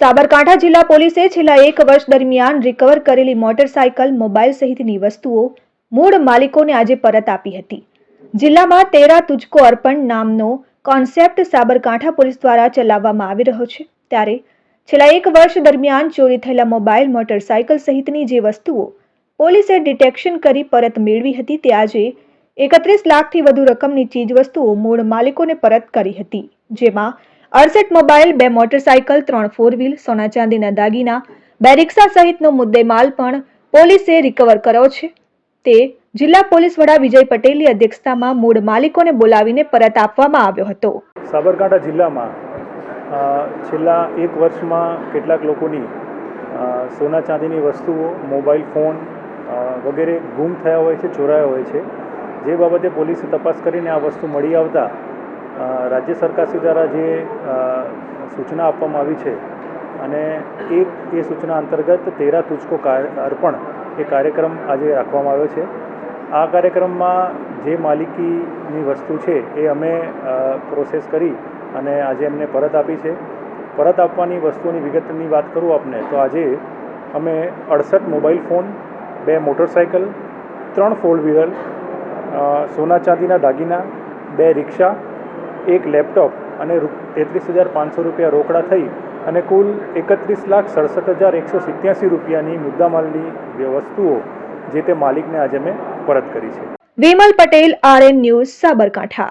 સાબરકાંઠા જિલ્લા પોલીસે છેલ્લા એક વર્ષ દરમિયાન રિકવર કરેલી મોટરસાયકલ મોબાઈલ સહિતની વસ્તુઓ મૂળ માલિકોને આજે પરત આપી હતી. જિલ્લામાં તેરા તુજકો અર્પણ નામનો કોન્સેપ્ટ સાબરકાંઠા પોલીસ દ્વારા ચલાવવામાં આવી રહ્યો છે. ત્યારે છેલ્લા એક વર્ષ દરમિયાન ચોરી થયેલા મોબાઈલ મોટરસાયકલ સહિતની જે વસ્તુઓ પોલીસે ડિટેક્શન કરી પરત મેળવી હતી, તે આજે એકત્રીસ લાખથી વધુ રકમની ચીજવસ્તુઓ મૂળ માલિકોને પરત કરી હતી, જેમાં અડસઠ મોબાઈલ, બે મોટરસાયકલ, ત્રણ ફોર વ્હીલ સોના ચાંદીના દાગીના, બે રિક્ષા સહિતનો મુદ્દેમાલ પણ પોલીસે રિકવર કર્યો છે. તે જિલ્લા પોલીસ વડા વિજય પટેલની અધ્યક્ષતામાં મૂળ માલિકોને બોલાવીને પરત આપવામાં આવ્યો હતો. સાબરકાંઠા જિલ્લામાં છેલ્લા એક વર્ષમાં કેટલાક લોકોની સોના ચાંદીની વસ્તુઓ, મોબાઈલ, ફોન વગેરે ગુમ થયા હોય છે, ચોરાયા હોય છે. જે બાબતે પોલીસે તપાસ કરીને આ વસ્તુ મળી આવતા રાજ્ય સરકારશ્રી દ્વારા જે સૂચના આપવામાં આવી છે અને એક એ સૂચના અંતર્ગત તેરા તુચકો અર્પણ એ કાર્યક્રમ આજે રાખવામાં આવ્યો છે. આ કાર્યક્રમમાં જે માલિકીની વસ્તુ છે એ અમે પ્રોસેસ કરી અને આજે એમને પરત આપી છે. પરત આપવાની વસ્તુની વિગતની વાત કરું આપને તો આજે અમે અડસઠ મોબાઈલ ફોન, બે મોટરસાઇકલ ત્રણ ફોર વ્હીલર સોના ચાંદીના દાગીના, બે રિક્ષા એક લેપટોપ અને તેત્રીસ હજાર પાંચસો રૂપિયા રોકડા થઈ અને કુલ એકત્રીસ લાખ સડસઠ હજાર એકસો સિત્યાસી રૂપિયાની મુદ્દામાલની વસ્તુઓ જે તે માલિકને આજે મેં પરત કરી છે. Vimal Patel, R N news, Sabarkantha.